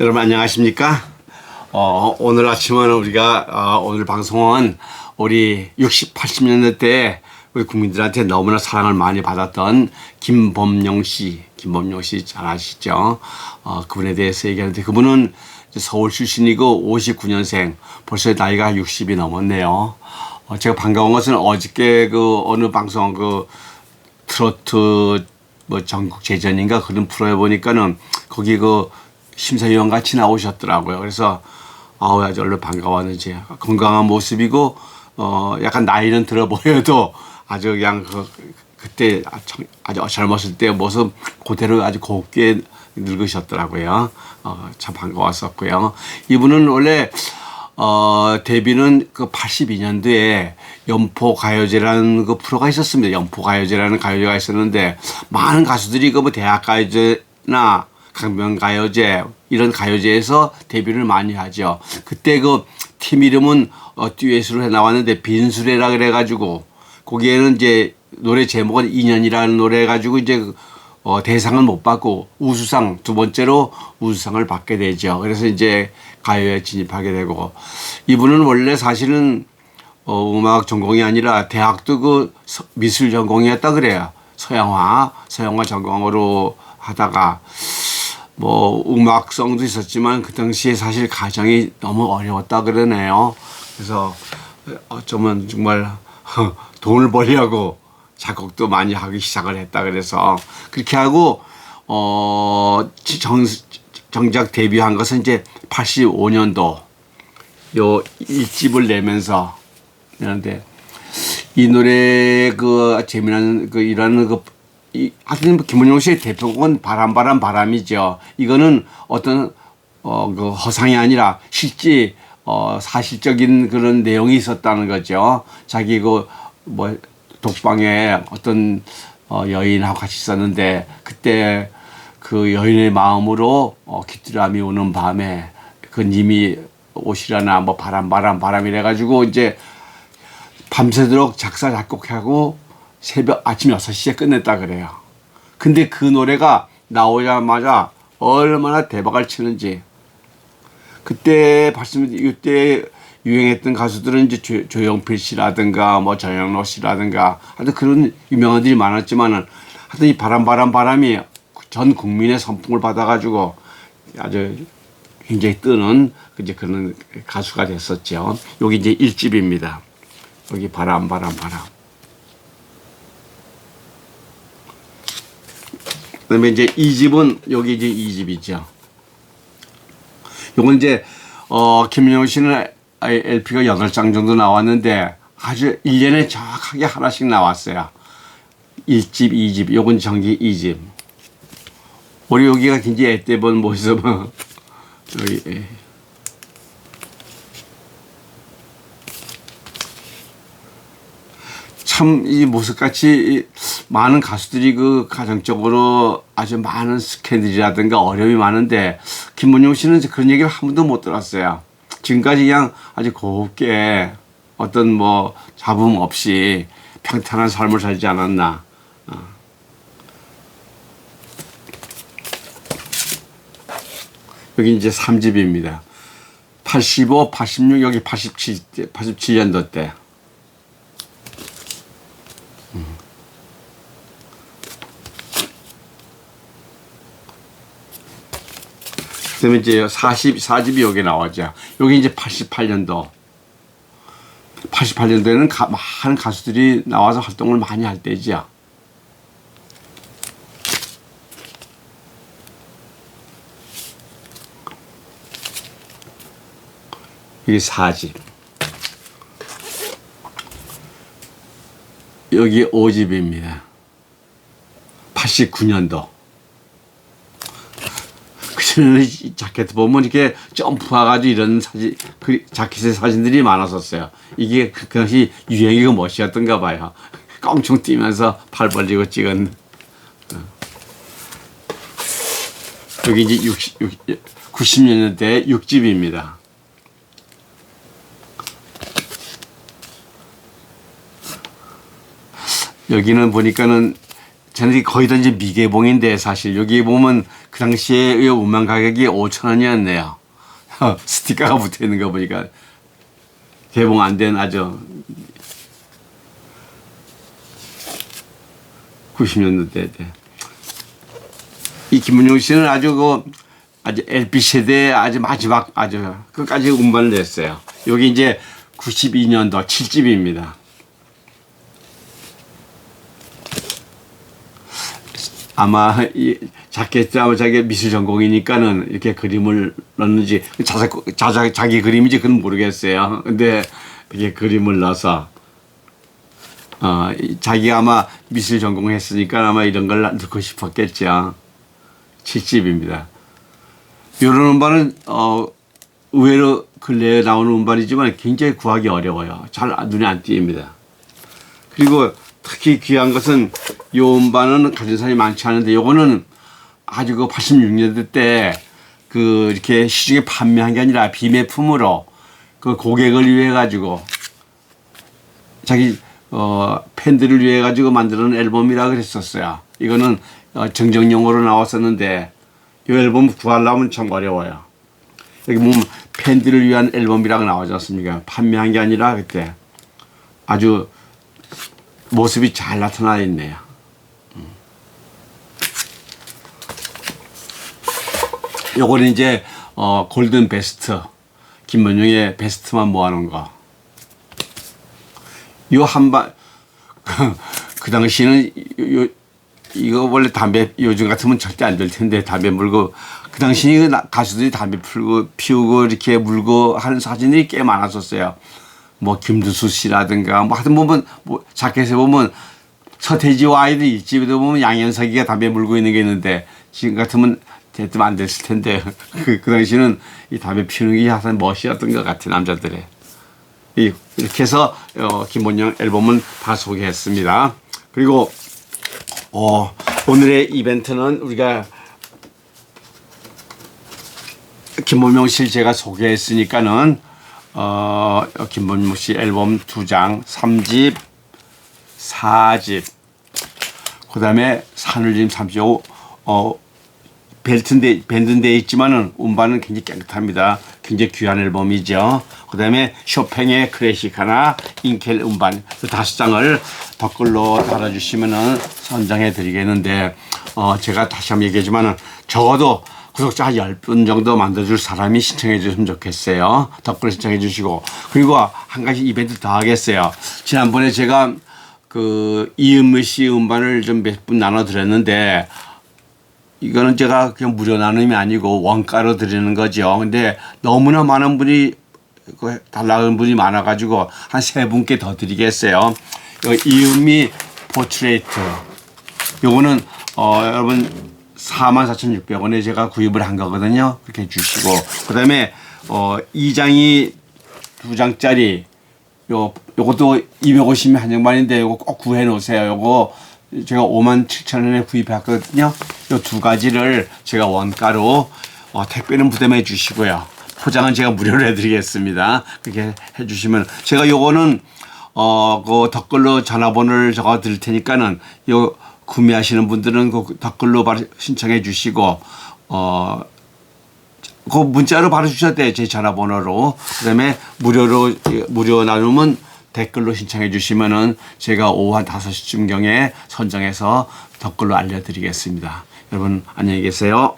여러분 안녕하십니까? 어, 오늘 아침은 우리가 어, 오늘 방송은 우리 60, 80년대 때 우리 국민들한테 너무나 사랑을 많이 받았던 김범용 씨, 김범용 씨 잘 아시죠? 어, 그분에 대해서 얘기하는데 그분은 서울 출신이고 59년생, 벌써 나이가 60이 넘었네요. 어, 제가 반가운 것은 어저께 그 어느 방송 그 트로트 뭐 전국 재전인가 그런 프로에 보니까는 거기 그 심사위원 같이 나오셨더라고요. 그래서 아우 아주 얼른 반가웠는지 건강한 모습이고 어 약간 나이는 들어 보여도 아주 그냥 그 그때 아주 젊었을 때 모습 그대로 아주 곱게 늙으셨더라고요. 어, 참 반가웠었고요. 이분은 원래 어, 데뷔는 그 82년도에 연포 가요제라는 그 프로가 있었습니다. 연포 가요제라는 가요제가 있었는데 많은 가수들이 그 뭐 대학 가요제나 강변 가요제 이런 가요제에서 데뷔를 많이 하죠. 그때 그 팀 이름은 어, 듀엣으로 해 나왔는데 빈수레라 그래가지고 거기에는 이제 노래 제목은 인연이라는 노래 해가지고 이제 그, 어, 대상을 못 받고 우수상 두 번째로 우수상을 받게 되죠. 그래서 이제 가요에 진입하게 되고 이분은 원래 사실은 어, 음악 전공이 아니라 대학도 그 서- 미술 전공이었다 그래요. 서양화, 서양화 전공으로 하다가 뭐 음악성도 있었지만 그 당시에 사실 가정이 너무 어려웠다 그러네요. 그래서 어쩌면 정말 돈을 벌려고 작곡도 많이 하기 시작을 했다 그래서 그렇게 하고 어 정, 정작 데뷔한 것은 이제 85년도 요 일집을 내면서 그런데 이 노래 그 재미난 그 이라는 그 이, 하여튼 김원용 씨의 대표곡은 바람 바람 바람이죠. 이거는 어떤 어 그 허상이 아니라 실제 어 사실적인 그런 내용이 있었다는 거죠. 자기 그뭐 독방에 어떤 어 여인하고 같이 있었는데 그때 그 여인의 마음으로 어 귀뚜라미 오는 밤에 그 님이 오시라나 뭐 바람 바람 바람이래 가지고 이제 밤새도록 작사 작곡하고 새벽 아침 6시에 끝냈다 그래요. 근데 그 노래가 나오자마자 얼마나 대박을 치는지 그때 봤으면 이때 유행했던 가수들은 이제 조, 조영필 씨라든가 뭐 전영로 씨라든가 하여튼 그런 유명한들이 많았지만은 하여튼 이 바람 바람 바람이 전 국민의 선풍을 받아가지고 아주 굉장히 뜨는 이제 그런 가수가 됐었죠. 여기 이제 일집입니다 여기 바람 바람 바람. 그다음에 이제 이 집은 여기 이제 이 집이죠 요건 이제 어 김영호 씨는 LP가 8장 정도 나왔는데 아주 1년에 정확하게 하나씩 나왔어요. 1집, 2집, 요건 정기 2집. 우리 여기가 굉장히 앳돼 본 모습은 여기 예. 참이 모습같이 많은 가수들이 그 가정적으로 아주 많은 스캔들이라든가 어려움이 많은데 김문용 씨는 그런 얘기를 한 번도 못 들었어요. 지금까지 그냥 아주 곱게 어떤 뭐 잡음 없이 평탄한 삶을 살지 않았나. 어. 여기 이제 3집입니다. 85, 86, 여기 87, 87년도 때. 그다음에 이제 40, 4집이 여기 나오죠. 여기 이제 88년도. 88년도에는 가, 많은 가수들이 나와서 활동을 많이 할 때죠. 이게 4집. 여기 5집입니다. 89년도. 이 자켓 보면 이렇게 점프해가지고 이런 사진, 그 자켓의 사진들이 많았었어요. 이게 그 당시 유행이고 멋이었던가 봐요. 껑충 뛰면서 팔 벌리고 찍은. 어. 여기 이제 60, 90년대 6집입니다. 여기는 보니까는 저는 거의 다 이제 미개봉인데 사실 여기 보면 그 당시에 이 음반 가격이 5천 원이었네요. 스티커가 붙어 있는 거 보니까 개봉 안 된 아주 90년대 때. 이 김문용 씨는 아주 그 아주 LP 세대의 아주 마지막 아주 끝까지 음반을 냈어요. 여기 이제 92년도 7집입니다. 아마 이 자켓 아마 자기 미술 전공이니까는 이렇게 그림을 넣는지 자자, 자자 자기 그림인지 그건 모르겠어요. 근데 이렇게 그림을 넣어서 어 이- 자기가 아마 미술 전공했으니까 아마 이런 걸 넣고 싶었겠죠. 7집입니다. 이런 음반은 어 의외로 근래에 나오는 음반이지만 굉장히 구하기 어려워요. 잘 눈에 안 띄입니다. 그리고 특히 귀한 것은 이 음반은 가진 사람이 많지 않은데 요거는 아주 그 86년대 때 그 이렇게 시중에 판매한 게 아니라 비매품으로 그 고객을 위해 가지고 자기 어 팬들을 위해 가지고 만드는 앨범이라 그랬었어요. 이거는 어, 정정용어로 나왔었는데 이 앨범 구하려면 참 어려워요. 여기 보면 팬들을 위한 앨범이라고 나오지 않습니까? 판매한 게 아니라 그때 아주 모습이 잘 나타나 있네요. 음. 요거는 이제 어 골든 베스트 김문용의 베스트만 모아놓은 거. 요 한반 그 당시는 요, 요 이거 원래 담배 요즘 같으면 절대 안 될 텐데 담배 물고 그 당시 나- 가수들이 담배 풀고 피우고 이렇게 물고 하는 사진이 꽤 많았었어요. 뭐 김두수 씨라든가 뭐 하여튼 보면 뭐 자켓에 보면 서태지와 아이들 이집에도 보면 양현석이가 담배 물고 있는 게 있는데 지금 같으면 됐으면 안 됐을 텐데 그, 그 당시는 이 담배 피우는 게 하여튼 멋이었던 것 같아 남자들의 이- 이렇게 해서 어, 김본영 앨범은 다 소개했습니다. 그리고 어, 오늘의 이벤트는 우리가 김본명 씨를 제가 소개했으니까는 어, 김본명 씨 앨범 두 장, 3집, 4집, 그 다음에 산울림 35, 어, 벨트인데, 밴드인데 있지만은 음반은 굉장히 깨끗합니다. 굉장히 귀한 앨범이죠. 그 다음에 쇼팽의 클래식 하나, 인켈 음반, 그 다섯 장을 댓글로 달아주시면은 선정해 드리겠는데, 어, 제가 다시 한번 얘기하지만은 적어도 구독자 한 10분 정도 만들어줄 사람이 신청해 주시면 좋겠어요. 댓글 신청해 주시고. 그리고 한 가지 이벤트 더 하겠어요. 지난번에 제가 그 이은미 씨 음반을 좀 몇 분 나눠드렸는데 이거는 제가 그냥 무료 나눔이 아니고 원가로 드리는 거죠. 근데 너무나 많은 분이 그 달라는 분이 많아가지고 한 세 분께 더 드리겠어요. 이 이은미 포트레이트. 요거는 어 여러분 44,600원에 제가 구입을 한 거거든요. 그렇게 해주시고 그다음에 어 2장이 두 장짜리 요 요것도 250명 한정반인데 요거 꼭 구해 놓으세요. 요거 제가 5만 7천 원에 구입했거든요. 요 두 가지를 제가 원가로 어, 택배는 부담해 주시고요. 포장은 제가 무료로 해 드리겠습니다. 그렇게 해 주시면 제가 요거는 어 그 댓글로 전화번호를 적어 드릴 테니까는 요 구매하시는 분들은 그 댓글로 바로 신청해 주시고 어. 그 문자로 바로 주셔도 돼요. 제 전화번호로. 그 다음에 무료로 무료 나눔은 댓글로 신청해 주시면은 제가 오후 한 5시쯤경에 선정해서 댓글로 알려드리겠습니다. 여러분 안녕히 계세요.